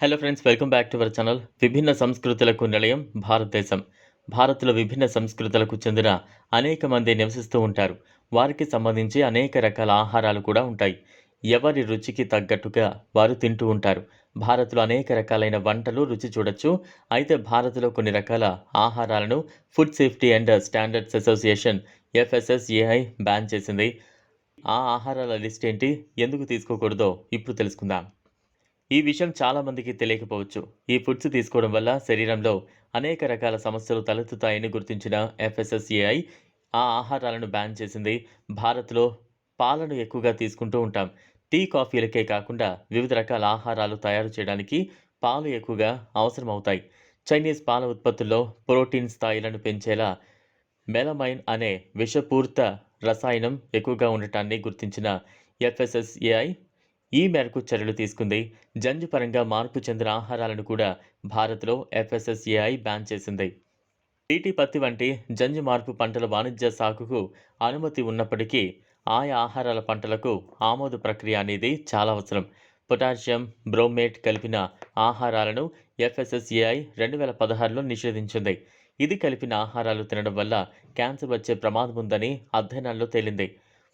Hello friends welcome back to our channel విభిన్న సంస్కృతులకు నిలయం భారతదేశం భారత్లో విభిన్న సంస్కృతులకు చెందిన అనేక మంది నివసిస్తూ ఉంటారు. వారికి సంబంధించి అనేక రకాల ఆహారాలు కూడా ఉంటాయి. ఎవరి రుచికి తగ్గట్టుగా వారు తింటూ ఉంటారు. భారత్లో అనేక రకాలైన వంటలు రుచి చూడొచ్చు. అయితే భారత్లో కొన్ని రకాల ఆహారాలను Food Safety and Standards Association FSSAI ban చేసింది. ఆ ఆహారాల లిస్ట్ ఏంటి? ఎందుకు తీసుకోకూడదో ఇప్పుడు తెలుసుకుందాం. ఈ విషయం చాలామందికి తెలియకపోవచ్చు. ఈ ఫుడ్స్ తీసుకోవడం వల్ల శరీరంలో అనేక రకాల సమస్యలు తలెత్తుతాయని గుర్తించిన ఎఫ్ఎస్ఎస్ఏఐ ఆ ఆహారాలను బ్యాన్ చేసింది. భారత్లో పాలను ఎక్కువగా తీసుకుంటూ ఉంటాం. టీ కాఫీలకే కాకుండా వివిధ రకాల ఆహారాలు తయారు చేయడానికి పాలు ఎక్కువగా అవసరమవుతాయి. చైనీస్ పాల ఉత్పత్తుల్లో ప్రోటీన్ స్థాయిలను పెంచేలా మెలమైన్ అనే విషపూరిత రసాయనం ఎక్కువగా ఉండటాన్ని గుర్తించిన ఎఫ్ఎస్ఎస్ఏఐ ఈ మేరకు చర్యలు తీసుకుంది. జన్యుపరంగా మార్పు చెందిన ఆహారాలను కూడా భారత్లో ఎఫ్ఎస్ఎస్ఏఐ బ్యాన్ చేసింది. టీటీ పత్తి వంటి జంజు మార్పు పంటల వాణిజ్య సాగుకు అనుమతి ఉన్నప్పటికీ ఆయా ఆహారాల పంటలకు ఆమోద ప్రక్రియ అనేది చాలా అవసరం. పొటాషియం బ్రోమేట్ కలిపిన ఆహారాలను ఎఫ్ఎస్ఎస్ఏఐ రెండు వేల పదహారులో నిషేధించింది. ఇది కలిపిన ఆహారాలు తినడం వల్ల క్యాన్సర్ వచ్చే ప్రమాదం ఉందని అధ్యయనాల్లో తేలింది.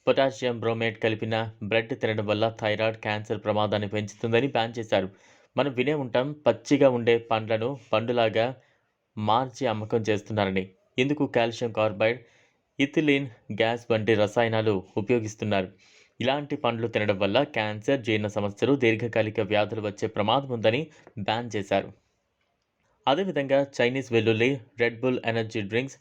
పొటాషియం బ్రోమేట్ కలిపిన బ్రెడ్ తినడం వల్ల థైరాయిడ్ క్యాన్సర్ ప్రమాదాన్ని పెంచుతుందని బ్యాన్ చేశారు. మనం వినే ఉంటాం పచ్చిగా ఉండే పండ్లను పండులాగా మార్చి అమ్మకం చేస్తున్నారని. ఇందుకు కాల్షియం కార్బైడ్ ఇథిలిన్ గ్యాస్ వంటి రసాయనాలు ఉపయోగిస్తున్నారు. ఇలాంటి పండ్లు తినడం వల్ల క్యాన్సర్ జీర్ణ సమస్యలు దీర్ఘకాలిక వ్యాధులు వచ్చే ప్రమాదం ఉందని బ్యాన్ చేశారు. అదేవిధంగా చైనీస్ వెల్లుల్లి Red Bull energy drinks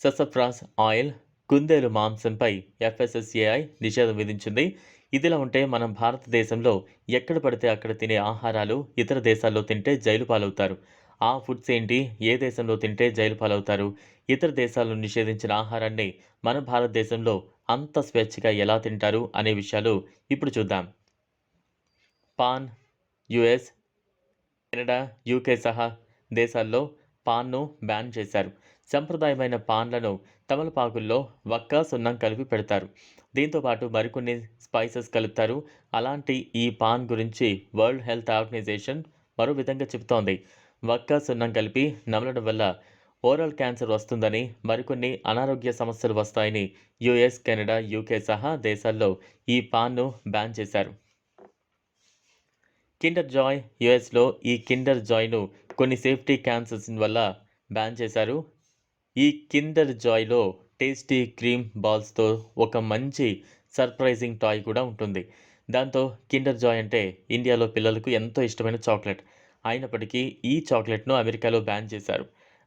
sassafras oil కుందేలు మాంసంపై ఎఫ్ఎస్ఎస్ఏఐ నిషేధం విధించింది. ఇదిలా ఉంటే మనం భారతదేశంలో ఎక్కడ పడితే అక్కడ తినే ఆహారాలు ఇతర దేశాల్లో తింటే జైలు పాలవుతారు. ఆ ఫుడ్స్ ఏంటి? ఏ దేశంలో తింటే జైలు పాలవుతారు? ఇతర దేశాల్లో నిషేధించిన ఆహారాన్ని మన భారతదేశంలో అంత స్వేచ్ఛగా ఎలా తింటారు అనే విషయాలు ఇప్పుడు చూద్దాం. పాన్ యుఎస్ కెనడా యూకే సహా దేశాల్లో పాన్ను బ్యాన్ చేశారు. సంప్రదాయమైన పాన్లను తమలపాకుల్లో వక్క సున్నం కలిపి పెడతారు. దీంతోపాటు మరికొన్ని స్పైసెస్ కలుపుతారు. అలాంటి ఈ పాన్ గురించి వరల్డ్ హెల్త్ ఆర్గనైజేషన్ మరో విధంగా చెబుతోంది. వక్క సున్నం కలిపి నమలడం వల్ల ఓరల్ క్యాన్సర్ వస్తుందని మరికొన్ని అనారోగ్య సమస్యలు వస్తాయని యుఎస్ కెనడా యూకే సహా దేశాల్లో ఈ పాన్ను బ్యాన్ చేశారు. కిండర్ జాయ్ యుఎస్లో ఈ కిండర్ జాయ్ను కొన్ని సేఫ్టీ క్యాన్సర్స్ వల్ల బ్యాన్ చేశారు. ఈ కిండర్ జాయ్లో టేస్టీ క్రీమ్ బాల్స్తో ఒక మంచి సర్ప్రైజింగ్ టాయ్ కూడా ఉంటుంది. దాంతో కిండర్ జాయ్ అంటే ఇండియాలో పిల్లలకు ఎంతో ఇష్టమైన చాక్లెట్. అయినప్పటికీ ఈ చాక్లెట్ను అమెరికాలో బ్యాన్ చేశారు.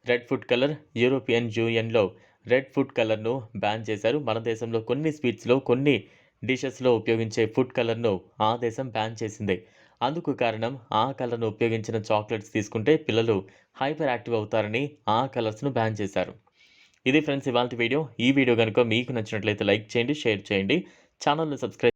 రెడ్ ఫుడ్ కలర్ యూరోపియన్ యూనియన్లో రెడ్ ఫుడ్ కలర్ను బ్యాన్ చేశారు. మన దేశంలో కొన్ని స్వీట్స్లో కొన్ని డిషెస్లో ఉపయోగించే ఫుడ్ కలర్ను ఆ దేశం బ్యాన్ చేసింది. అందుకు కారణం ఆ కలర్ను ఉపయోగించిన చాక్లెట్స్ తీసుకుంటే పిల్లలు హైపర్ యాక్టివ్ అవుతారని ఆ కలర్స్ను బ్యాన్ చేశారు. ఇది ఫ్రెండ్స్ ఇవాళ వీడియో. ఈ వీడియో కనుక మీకు నచ్చినట్లయితే లైక్ చేయండి షేర్ చేయండి. ఛానల్ను సబ్స్క్రైబ్